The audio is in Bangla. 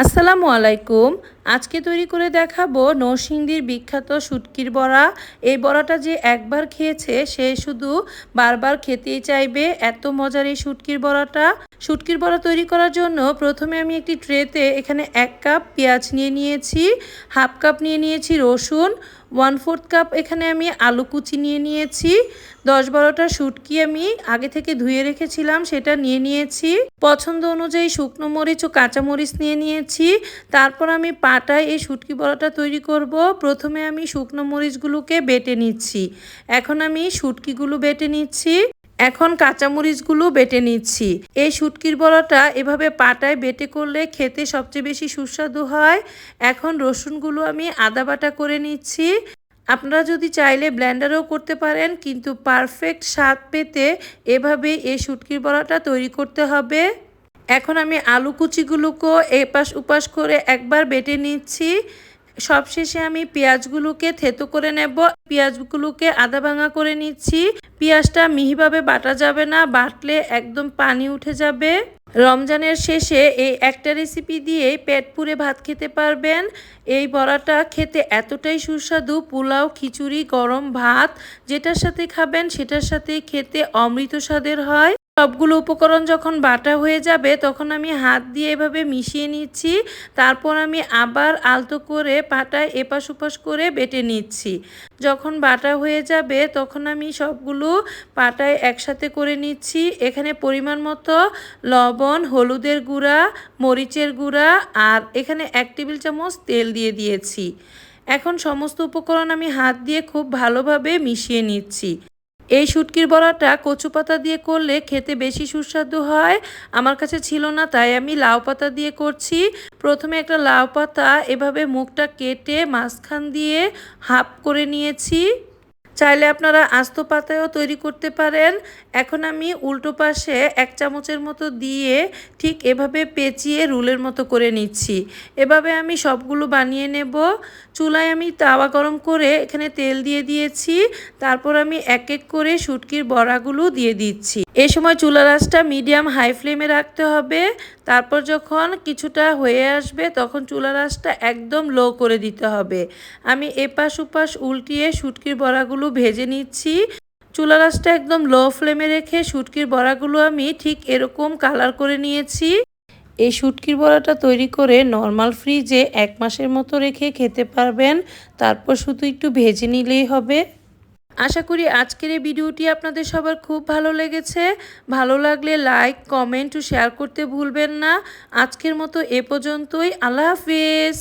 আসসালামু আলাইকুম। আজকে তৈরি করে দেখাবো নরসিংদীর বিখ্যাত শুটকির বড়া। এই বড়াটা যে একবার খেয়েছে, সে শুধু বারবার খেতেই চাইবে। এত মজার এই শুটকির বড়াটা। শুটকির বড়া তৈরি করার জন্য প্রথমে আমি একটি ট্রেতে এখানে এক কাপ পেঁয়াজ নিয়ে নিয়েছি, হাফ কাপ নিয়ে নিয়েছি রসুন, ওয়ান ফোর্থ কাপ এখানে আমি আলু কুচি নিয়ে নিয়েছি, দশ বারোটা শুটকি আমি আগে থেকে ধুয়ে রেখেছিলাম, সেটা নিয়ে নিয়েছি। পছন্দ অনুযায়ী শুকনো মরিচ ও কাঁচা মরিচ নিয়ে নিয়েছি। তারপর আমি পাটায় এই শুটকি বড়াটা তৈরি করব। প্রথমে আমি শুকনো মরিচগুলোকে বেটে নিচ্ছি। এখন আমি শুটকিগুলো বেটে নিচ্ছি। এখন কাঁচামরিচগুলো বেটে নিচ্ছি। এই শুটকির বড়াটা এভাবে পাটায় বেটে করলে খেতে সবচেয়ে বেশি সুস্বাদু হয়। এখন রসুনগুলো আমি আদা বাটা করে নিচ্ছি। আপনারা যদি চাইলে ব্লেন্ডারও করতে পারেন, কিন্তু পারফেক্ট স্বাদ পেতে এভাবে এই শুটকির বড়াটা তৈরি করতে হবে। এখন আমি আলু কুচিগুলোকেও এপাশ উপাশ করে একবার বেটে নিচ্ছি। সবশেষে আমি পেঁয়াজগুলোকে থেতো করে নেব। পেঁয়াজগুলোকে আদা ভাঙা করে নিচ্ছি। পেঁয়াজটা মিহিভাবে বাটা যাবে না, বাটলে একদম পানি উঠে যাবে। রমজানের শেষে এই একটা রেসিপি দিয়ে পেট পুরে ভাত খেতে পারবেন। এই বড়াটা খেতে এতটাই সুস্বাদু, পোলাও, খিচুড়ি, গরম ভাত, যেটার সাথে খাবেন সেটার সাথে খেতে অমৃত স্বাদের হয়। সবগুলো উপকরণ যখন বাটা হয়ে যাবে, তখন আমি হাত দিয়ে এভাবে মিশিয়ে নিচ্ছি। তারপর আমি আবার আলতো করে পাটায় এপাশ ওপাশ করে বেটে নিচ্ছি। যখন বাটা হয়ে যাবে, তখন আমি সবগুলো পাটায় একসাথে করে নিচ্ছি। এখানে পরিমাণ মতো লবণ, হলুদের গুঁড়া, মরিচের গুঁড়া আর এখানে এক টেবিল চামচ তেল দিয়ে দিয়েছি। এখন সমস্ত উপকরণ আমি হাত দিয়ে খুব ভালোভাবে মিশিয়ে নিচ্ছি। এই শুটকির বড়াটা কচু পাতা দিয়ে করলে খেতে বেশি সুস্বাদু হয়। আমার কাছে ছিল না, তাই আমি লাউ পাতা দিয়ে করছি। প্রথমে একটা লাউ পাতা এভাবে মুখটা কেটে মাঝখান দিয়ে হাফ করে নিয়েছি। চাইলে আপনারা আস্ত পাতায়ও তৈরি করতে পারেন। এখন আমি উল্টো পাশে এক চামচের মতো দিয়ে ঠিক এভাবে পেঁচিয়ে রুলের মতো করে নিচ্ছি। এভাবে আমি সবগুলো বানিয়ে নেব। চুলায় আমি তাওয়া গরম করে এখানে তেল দিয়ে দিয়েছি। তারপর আমি এক এক করে শুটকির বড়াগুলো দিয়ে দিচ্ছি। এ সময় চুলা রাসটা মিডিয়াম হাই ফ্লেমে রাখতে হবে। তারপর যখন কিছুটা হয়ে আসবে, তখন চুলা রাসটা একদম লো করে দিতে হবে। আমি এপাশ ওপাশ উল্টিয়ে শুটকির বড়াগুলো ভেজে নিচ্ছি। চুলা রাসটা একদম লো ফ্লেমে রেখে শুটকির বড়াগুলো আমি ঠিক এরকম কালার করে নিয়েছি। এই শুটকির বড়াটা তৈরি করে নর্মাল ফ্রিজে এক মাসের মতো রেখে খেতে পারবেন। তারপর শুধু একটু ভেজে নিলেই হবে। আশা করি আজকের এই ভিডিওটি আপনাদের সবার খুব ভালো লেগেছে। ভালো লাগলে লাইক, কমেন্ট ও শেয়ার করতে ভুলবেন না। আজকের মতো এ পর্যন্তই। আল্লাহ হাফিজ।